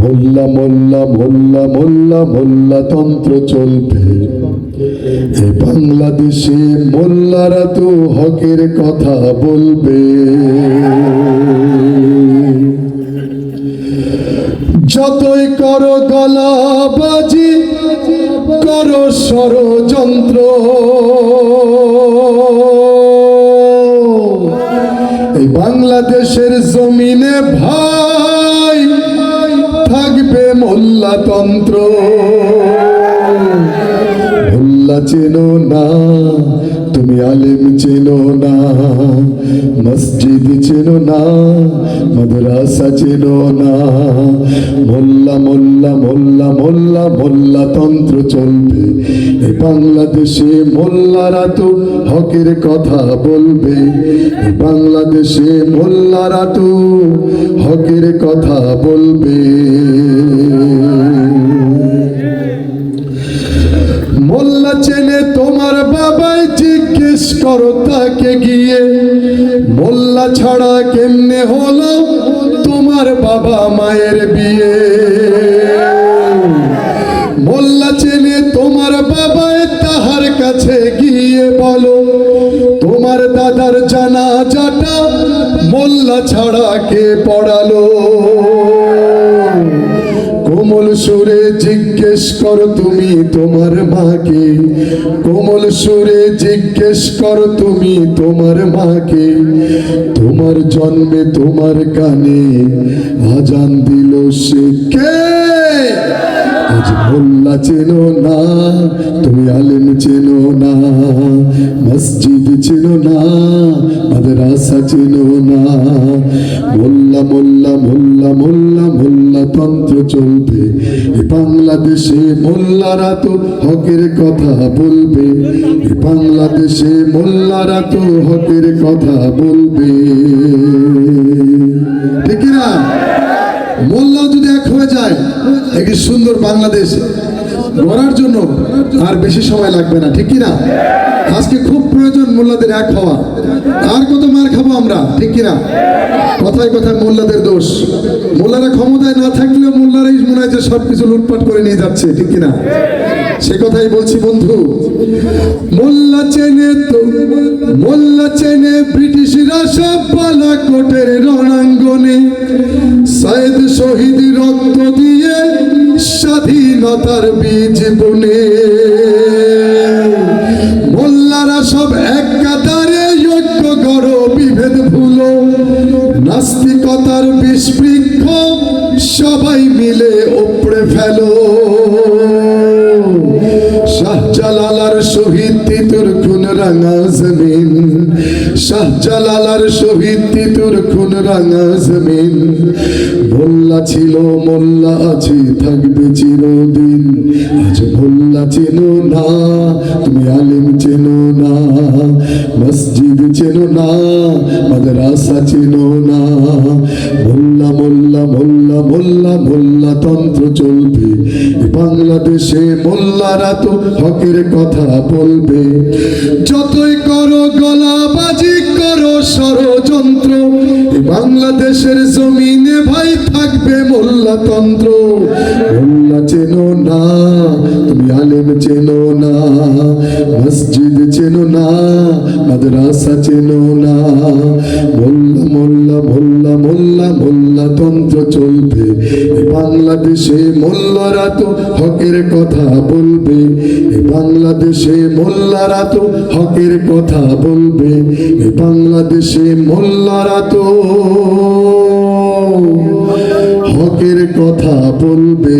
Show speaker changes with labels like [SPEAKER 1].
[SPEAKER 1] মোল্লা মোল্লা মোল্লা মোল্লা মোল্লা তন্ত্র চলবে। এই বাংলাদেশে মোল্লারা তো হকের কথা বলবে। যতই করো গলাবাজি, করো ষড়যন্ত্র। এই বাংলাদেশের জমিনে ভাই থাকবে মোল্লাতন্ত্র। মোল্লা চেন না তুমি আলেম চেন না মসজিদ চেনো না, মাদ্রাসা চেনো না। মোল্লা মোল্লা মোল্লা মোল্লা মোল্লা তন্ত্র চলবে। এই বাংলাদেশে মোল্লারা তো হকের কথা বলবে। এই বাংলাদেশে মোল্লারা তো হকের কথা বলবে। মোল্লা চেনে তোমার বাবাই জিজ্ঞেস করো তাকে গিয়ে মোল্লা ছাড়া কেমনে হলো তোমার বাবা মায়ের বিয়ে? মোল্লা চেনে তোমার বাবাই তাহার কাছে গিয়ে বলো, তোমার দাদার জানা জাটা মোল্লা ছাড়া কে পড়ালো? সুরে জিজ্ঞেস কর তুমি তোমার মাকে। কোমল সুরে জিজ্ঞেস কর তুমি তোমার মাকে। তোমার জন্মে তোমার কানে আজান দিল সে কে? আজ মোল্লা চেনো না তুমি আলেম চেনো না, মসজিদ চেনো না। চেনো না মোল্লা মোল্লা মোল্লা তন্ত্র চলবে। বাংলাদেশে মোল্লারা তো হকের কথা বলবে। বাংলাদেশে মোল্লারা তো হকের কথা বলবে। ঠিক না মোল্লা যদি এক হয়ে যায়, একটি সুন্দর বাংলাদেশ। গড়ার জন্য আর বেশি সময় লাগবে না, ঠিক কি না আজকে খুব প্রয়োজন মোল্লাদের এক হওয়া। আর কত মার খাব আমরা, ঠিক কি না কথায় কথায় মোল্লাদের দোষ। মোল্লারা ক্ষমতায় না থাকলেও মোল্লারাই মনে হয় যে সবকিছু লুটপাট করে নিয়ে যাচ্ছে, ঠিক কি না সে কথাই বলছি, বন্ধু। মোল্লা চেনে তো, মোল্লা চেনে ব্রিটিশরা সব বালাকোটের রণাঙ্গনে। সাইদ শহীদ রক্ত দিয়ে স্বাধীনতার বীজ বনে। মোল্লারা সব এক কাতারে ঐক্য করো, বিভেদ ভুলো। নাস্তিকতার বিষ বৃক্ষ সবাই মিলে উপড়ে ফেলো। শাহজালালার শহীদ তিতুর খুন রাঙা জমিন। শাহজালালার শহীদ তিতুর খুন রাঙা জমিন। মোল্লা ছিল, মোল্লা আছে, থাকবে চিরদিন। আজ মোল্লা চেনো না, তুমি আলিম চেনো না, মসজিদ চেনো না, মাদ্রাসা চেনো না। ভোল্লা মোল্লা মোল্লা মোল্লা মোল্লা তন্ত্র চলবে। বাংলাদেশে মোল্লারা তো হকের কথা বলবে। যতই করো গলাবাজি, করো ষড়যন্ত্র বাংলাদেশের জমিনে ভাই থাকবে মোল্লাতন্ত্র। মোল্লা চেনো না তুমি চেনো না মসজিদ চেনো না মাদ্রাসা চেনো না মোল্লা মোল্লা মোল্লা মোল্লা মোল্লা তন্ত্র চলবে বাংলাদেশে মোল্লারা তো হকের কথা বলবে। বাংলাদেশে মোল্লারা তো হকের কথা বলবে। বাংলাদেশে মোল্লারা তো হকের কথা বলবে।